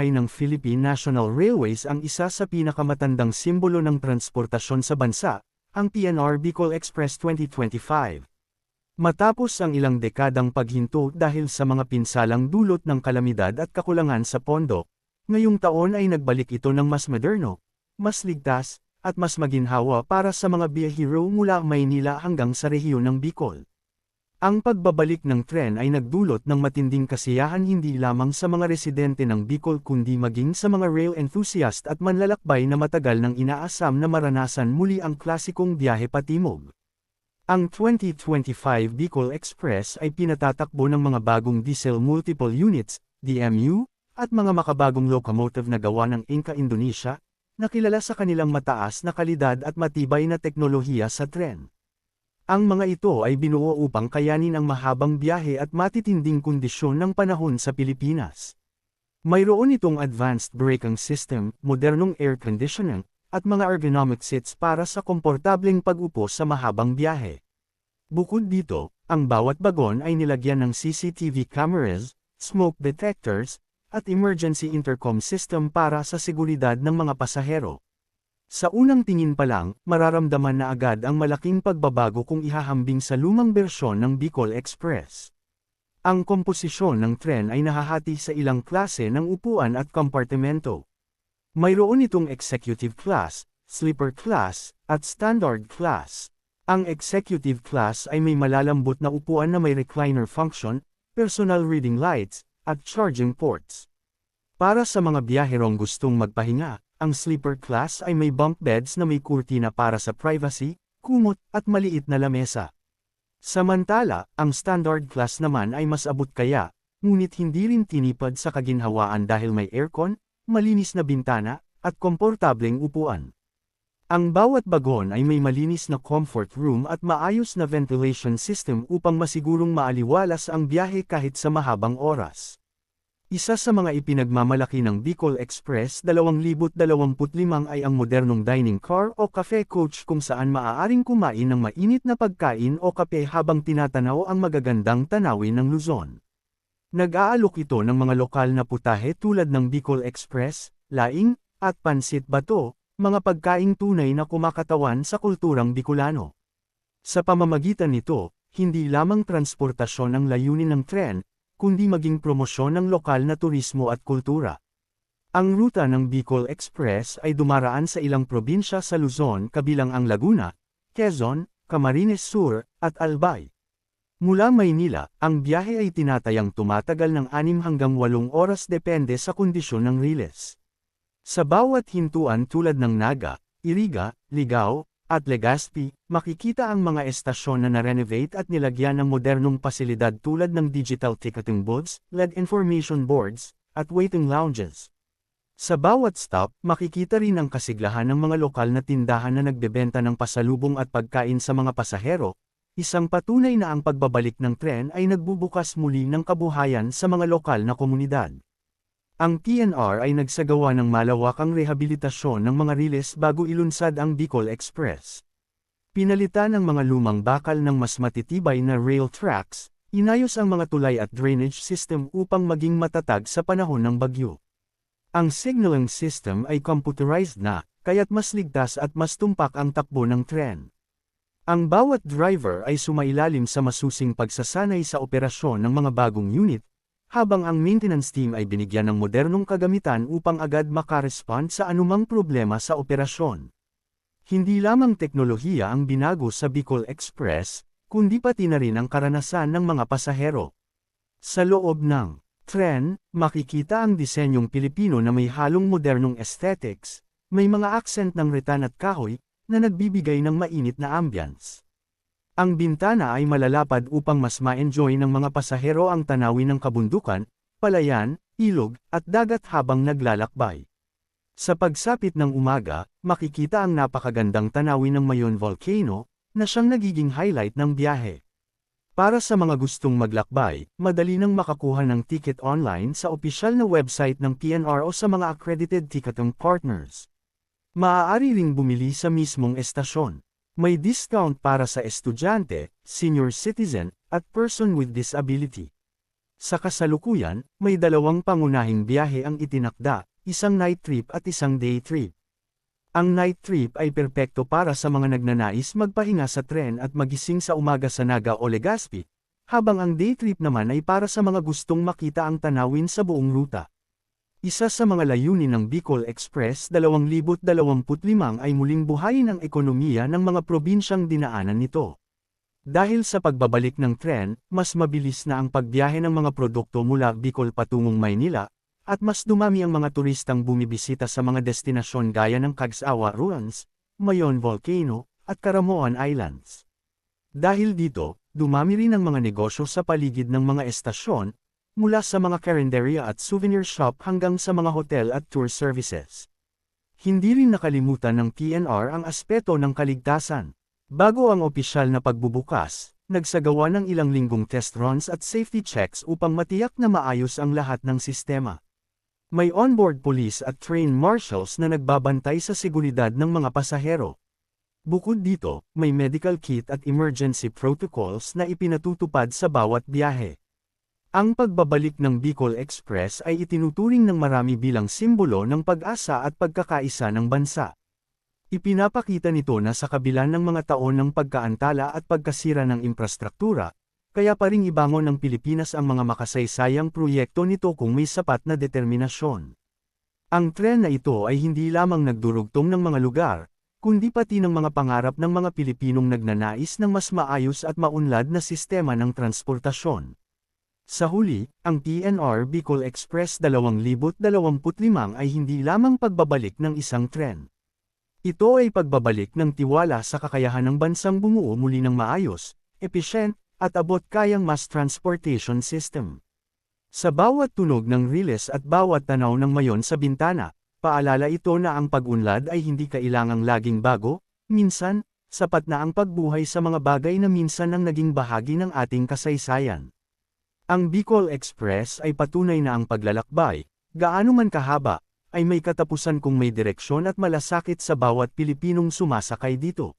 pamumuhay ng Philippine National Railways ang isa sa pinakamatandang simbolo ng transportasyon sa bansa, ang PNR Bicol Express 2025. Matapos ang ilang dekadang paghinto dahil sa mga pinsalang dulot ng kalamidad at kakulangan sa pondo, ngayong taon ay nagbalik ito ng mas moderno, mas ligtas, at mas maginhawa para sa mga biyahero mula Maynila hanggang sa rehiyon ng Bicol. Ang pagbabalik ng tren ay nagdulot ng matinding kasiyahan hindi lamang sa mga residente ng Bicol kundi maging sa mga rail enthusiast at manlalakbay na matagal nang inaasam na maranasan muli ang klasikong biyahe patimog. Ang 2025 Bicol Express ay pinatatakbo ng mga bagong diesel multiple units, DMU, at mga makabagong locomotive na gawa ng Inca Indonesia, na kilala sa kanilang mataas na kalidad at matibay na teknolohiya sa tren. Ang mga ito ay binuo upang kayanin ang mahabang biyahe at matitinding kondisyon ng panahon sa Pilipinas. Mayroon itong advanced braking system, modernong air conditioning, at mga ergonomic seats para sa komportableng pag-upo sa mahabang biyahe. Bukod dito, ang bawat bagon ay nilagyan ng CCTV cameras, smoke detectors, at emergency intercom system para sa seguridad ng mga pasahero. Sa unang tingin pa lang, mararamdaman na agad ang malaking pagbabago kung ihahambing sa lumang bersyon ng Bicol Express. Ang komposisyon ng tren ay nahahati sa ilang klase ng upuan at kompartimento. Mayroon itong executive class, sleeper class, at standard class. Ang executive class ay may malalambot na upuan na may recliner function, personal reading lights, at charging ports. Para sa mga biyaherong gustong magpahinga, ang sleeper class ay may bunk beds na may kurtina para sa privacy, kumot, at maliit na lamesa. Samantala, ang standard class naman ay mas abot kaya, ngunit hindi rin tinipad sa kaginhawaan dahil may aircon, malinis na bintana, at komportableng upuan. Ang bawat bagon ay may malinis na comfort room at maayos na ventilation system upang masigurong maaliwalas ang biyahe kahit sa mahabang oras. Isa sa mga ipinagmamalaki ng Bicol Express 2025 ay ang modernong dining car o cafe coach kung saan maaaring kumain ng mainit na pagkain o kape habang tinatanaw ang magagandang tanawin ng Luzon. Nag-aalok ito ng mga lokal na putahe tulad ng Bicol Express, laing, at pansit bato, mga pagkaing tunay na kumakatawan sa kulturang Bicolano. Sa pamamagitan nito, hindi lamang transportasyon ang layunin ng tren, kundi maging promosyon ng lokal na turismo at kultura. Ang ruta ng Bicol Express ay dumaraan sa ilang probinsya sa Luzon kabilang ang Laguna, Quezon, Camarines Sur, at Albay. Mula Maynila, ang biyahe ay tinatayang tumatagal ng 6 hanggang 8 oras depende sa kondisyon ng riles. Sa bawat hintuan tulad ng Naga, Iriga, Ligao, at Legazpi, makikita ang mga estasyon na na-renovate at nilagyan ng modernong pasilidad tulad ng digital ticketing booths, LED information boards, at waiting lounges. Sa bawat stop, makikita rin ang kasiglahan ng mga lokal na tindahan na nagbebenta ng pasalubong at pagkain sa mga pasahero, isang patunay na ang pagbabalik ng tren ay nagbubukas muli ng kabuhayan sa mga lokal na komunidad. Ang PNR ay nagsagawa ng malawakang rehabilitasyon ng mga riles bago ilunsad ang Bicol Express. Pinalitan ang mga lumang bakal ng mas matitibay na rail tracks, inayos ang mga tulay at drainage system upang maging matatag sa panahon ng bagyo. Ang signaling system ay computerized na, kaya't mas ligtas at mas tumpak ang takbo ng tren. Ang bawat driver ay sumailalim sa masusing pagsasanay sa operasyon ng mga bagong unit, habang ang maintenance team ay binigyan ng modernong kagamitan upang agad makarespond sa anumang problema sa operasyon. Hindi lamang teknolohiya ang binago sa Bicol Express, kundi pati na rin ang karanasan ng mga pasahero. Sa loob ng tren, makikita ang disenyong Pilipino na may halong modernong aesthetics, may mga accent ng retan at kahoy, na nagbibigay ng mainit na ambience. Ang bintana ay malalapad upang mas ma-enjoy ng mga pasahero ang tanawin ng kabundukan, palayan, ilog, at dagat habang naglalakbay. Sa pagsapit ng umaga, makikita ang napakagandang tanawin ng Mayon Volcano, na siyang nagiging highlight ng biyahe. Para sa mga gustong maglakbay, madali nang makakuha ng ticket online sa opisyal na website ng PNR o sa mga accredited ticketing partners. Maaari ring bumili sa mismong estasyon. May discount para sa estudyante, senior citizen, at person with disability. Sa kasalukuyan, may dalawang pangunahing biyahe ang itinakda, isang night trip at isang day trip. Ang night trip ay perpekto para sa mga nagnanais magpahinga sa tren at magising sa umaga sa Naga o Legazpi, habang ang day trip naman ay para sa mga gustong makita ang tanawin sa buong ruta. Isa sa mga layunin ng Bicol Express 2025 ay muling buhayin ang ekonomiya ng mga probinsyang dinaanan nito. Dahil sa pagbabalik ng tren, mas mabilis na ang pagbiyahe ng mga produkto mula Bicol patungong Maynila, at mas dumami ang mga turistang bumibisita sa mga destinasyon gaya ng Cagsawa Ruins, Mayon Volcano, at Caramoan Islands. Dahil dito, dumami rin ang mga negosyo sa paligid ng mga estasyon, mula sa mga karinderya at souvenir shop hanggang sa mga hotel at tour services. Hindi rin nakalimutan ng PNR ang aspeto ng kaligtasan. Bago ang opisyal na pagbubukas, nagsagawa ng ilang linggong test runs at safety checks upang matiyak na maayos ang lahat ng sistema. May onboard police at trained marshals na nagbabantay sa seguridad ng mga pasahero. Bukod dito, may medical kit at emergency protocols na ipinatutupad sa bawat biyahe. Ang pagbabalik ng Bicol Express ay itinuturing ng marami bilang simbolo ng pag-asa at pagkakaisa ng bansa. Ipinapakita nito na sa kabila ng mga taon ng pagkaantala at pagkasira ng infrastruktura, kaya pa ring ibangon ng Pilipinas ang mga makasaysayang proyekto nito kung may sapat na determinasyon. Ang tren na ito ay hindi lamang nagdurugtong ng mga lugar, kundi pati ng mga pangarap ng mga Pilipinong nagnanais ng mas maayos at maunlad na sistema ng transportasyon. Sa huli, ang PNR Bicol Express 2025 ay hindi lamang pagbabalik ng isang tren. Ito ay pagbabalik ng tiwala sa kakayahan ng bansang bumuo muli ng maayos, efficient, at abot kayang mass transportation system. Sa bawat tunog ng riles at bawat tanaw ng mayon sa bintana, paalala ito na ang pag-unlad ay hindi kailangang laging bago, minsan, sapat na ang pagbuhay sa mga bagay na minsan ang naging bahagi ng ating kasaysayan. Ang Bicol Express ay patunay na ang paglalakbay, gaano man kahaba, ay may katapusan kung may direksyon at malasakit sa bawat Pilipinong sumasakay dito.